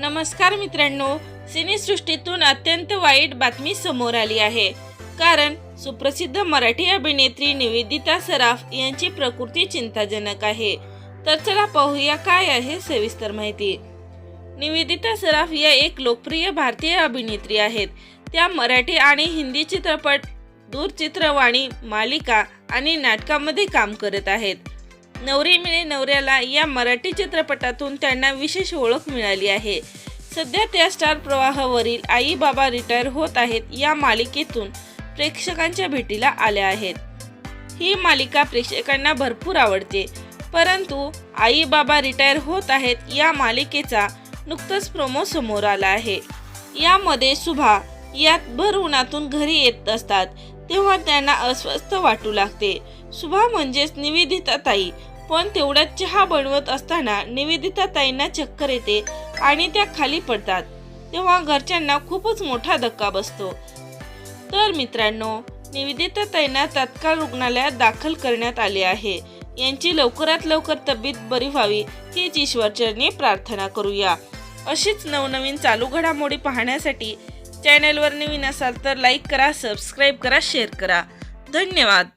नमस्कार मित्रांनो सिनेसृष्टीतून अत्यंत वाईट बातमी समोर आली आहे. कारण सुप्रसिद्ध मराठी अभिनेत्री निवेदिता सराफ यांची प्रकृती चिंताजनक आहे. तर चला पाहूया काय आहे सविस्तर माहिती. निवेदिता सराफ या एक लोकप्रिय भारतीय अभिनेत्री आहेत. त्या मराठी आणि हिंदी चित्रपट दूरचित्रवाणी मालिका आणि नाटकामध्ये काम करत आहेत. नवरी मिळे नवऱ्याला या मराठी चित्रपटातून त्यांना विशेष ओळख मिळाली आहे. सध्या त्या स्टार प्रवाहावरील आई बाबा रिटायर होत आहेत या मालिकेतून प्रेक्षकांच्या भेटीला आल्या आहेत. ही मालिका प्रेक्षकांना भरपूर आवडते परंतु आई बाबा रिटायर होत आहेत या मालिकेचा नुकतंच प्रोमो समोर आला आहे. यामध्ये सुभा यात भर उन्हातून घरी येत असतात तेव्हा त्यांना अस्वस्थ वाटू लागते. सुभा म्हणजेच निवेदिता ताई पण तेवढ्यात चहा बनवत असताना निवेदिता ताईंना चक्कर येते आणि त्या खाली पडतात. तेव्हा घरच्यांना खूपच मोठा धक्का बसतो. तर मित्रांनो निवेदिता ताईंना तात्काळ रुग्णालयात दाखल करण्यात आले आहे. यांची लवकरात लवकर तब्येत बरी व्हावी हीच ईश्वरचरणी प्रार्थना करूया. अशीच नवनवीन चालू घडामोडी पाहण्यासाठी चॅनलवर नवीन असाल तर लाईक करा सबस्क्राईब करा शेअर करा. धन्यवाद!